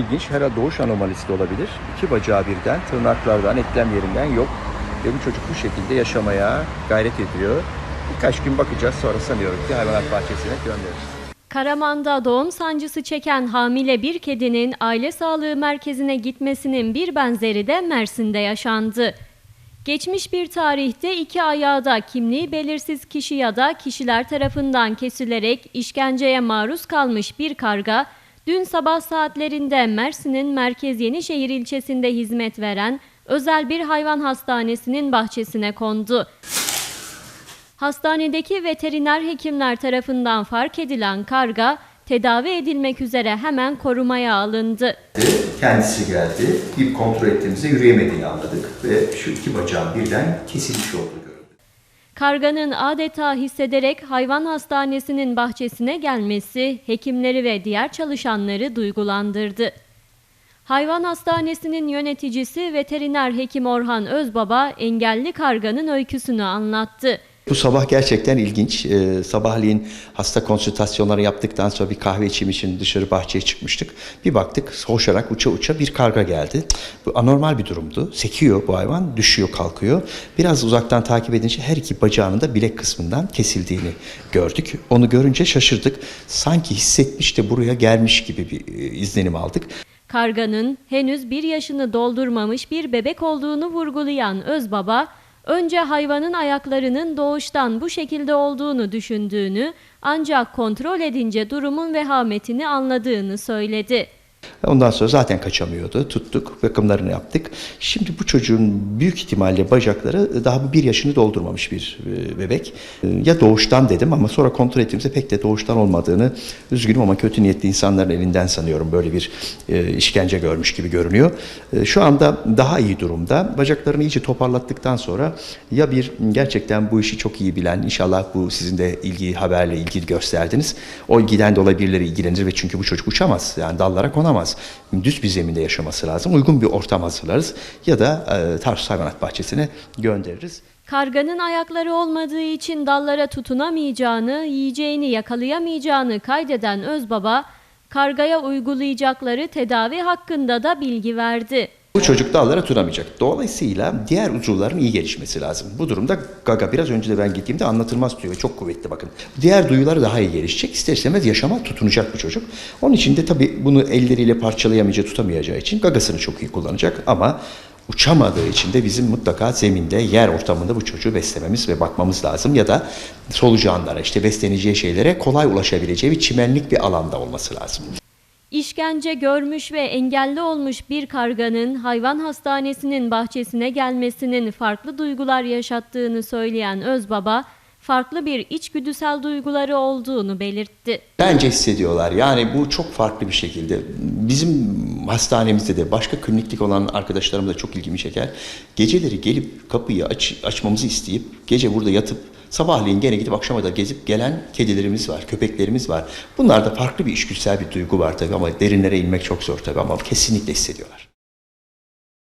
İlginç, herhalde doğuş anomalisi de olabilir. İki bacağı birden, tırnaklardan, eklem yerinden yok. Ve bu çocuk bu şekilde yaşamaya gayret ediyor. Birkaç gün bakacağız sonra sanıyorum ki hayvanat bahçesine göndeririz. Karaman'da doğum sancısı çeken hamile bir kedinin aile sağlığı merkezine gitmesinin bir benzeri de Mersin'de yaşandı. Geçmiş bir tarihte iki ayağı da kimliği belirsiz kişi ya da kişiler tarafından kesilerek işkenceye maruz kalmış bir karga, dün sabah saatlerinde Mersin'in Merkez Yenişehir ilçesinde hizmet veren özel bir hayvan hastanesinin bahçesine kondu. Hastanedeki veteriner hekimler tarafından fark edilen karga tedavi edilmek üzere hemen korumaya alındı. Kendisi geldi. Bir kontrol ettiğimizde yürüyemediğini anladık. Ve şu iki bacağın birden kesilmiş görüldü. Karganın adeta hissederek hayvan hastanesinin bahçesine gelmesi hekimleri ve diğer çalışanları duygulandırdı. Hayvan hastanesinin yöneticisi veteriner hekim Orhan Özbaba engelli karganın öyküsünü anlattı. Bu sabah gerçekten ilginç. Ee, sabahleyin hasta konsültasyonları yaptıktan sonra bir kahve içim için dışarı bahçeye çıkmıştık. Bir baktık hoşarak uça uça bir karga geldi. Bu anormal bir durumdu. Sekiyor bu hayvan, düşüyor kalkıyor. Biraz uzaktan takip edince her iki bacağının da bilek kısmından kesildiğini gördük. Onu görünce şaşırdık. Sanki hissetmiş de buraya gelmiş gibi bir e, izlenim aldık. Karganın henüz bir yaşını doldurmamış bir bebek olduğunu vurgulayan Özbaba, önce hayvanın ayaklarının doğuştan bu şekilde olduğunu düşündüğünü ancak kontrol edince durumun vehametini anladığını söyledi. Ondan sonra zaten kaçamıyordu. Tuttuk, bakımlarını yaptık. Şimdi bu çocuğun büyük ihtimalle bacakları daha bir yaşını doldurmamış bir e, bebek. E, Ya doğuştan dedim ama sonra kontrol ettiğimizde pek de doğuştan olmadığını üzgünüm ama kötü niyetli insanların elinden sanıyorum böyle bir e, işkence görmüş gibi görünüyor. Şu anda daha iyi durumda. Bacaklarını iyice toparlattıktan sonra ya bir gerçekten bu işi çok iyi bilen, inşallah bu sizin de ilgi haberle ilgi gösterdiniz. O ilgiden dolayı birileri ilgilenir ve çünkü bu çocuk uçamaz. Yani dallara konamaz. Düz bir zeminde yaşaması lazım. Uygun bir ortam hazırlarız ya da e, Tarsus Hayvanat Bahçesi'ne göndeririz. Karganın ayakları olmadığı için dallara tutunamayacağını, yiyeceğini yakalayamayacağını kaydeden Özbaba, kargaya uygulayacakları tedavi hakkında da bilgi verdi. Bu çocuk dallara tutunamayacak. Dolayısıyla diğer uzuvların iyi gelişmesi lazım. Bu durumda gaga biraz önce de ben gittiğimde anlatılmaz diyor. Çok kuvvetli bakın. Diğer duyuları daha iyi gelişecek. İster istemez yaşama tutunacak bu çocuk. Onun için de tabii bunu elleriyle parçalayamayacağı, tutamayacağı için gagasını çok iyi kullanacak. Ama uçamadığı için de bizim mutlaka zeminde, yer ortamında bu çocuğu beslememiz ve bakmamız lazım. Ya da solucanlara, işte besleneceği şeylere kolay ulaşabileceği bir çimenlik bir alanda olması lazım. İşkence görmüş ve engelli olmuş bir karganın hayvan hastanesinin bahçesine gelmesinin farklı duygular yaşattığını söyleyen Özbaba, farklı bir içgüdüsel duyguları olduğunu belirtti. Bence hissediyorlar. Yani bu çok farklı bir şekilde. Bizim hastanemizde de başka kliniklik olan arkadaşlarım da çok ilgimi çeker. Geceleri gelip kapıyı aç, açmamızı isteyip gece burada yatıp sabahleyin gene gidip akşama da gezip gelen kedilerimiz var, köpeklerimiz var. Bunlarda farklı bir içgüdüsel bir duygu var tabii ama derinlere inmek çok zor tabii ama kesinlikle hissediyorlar.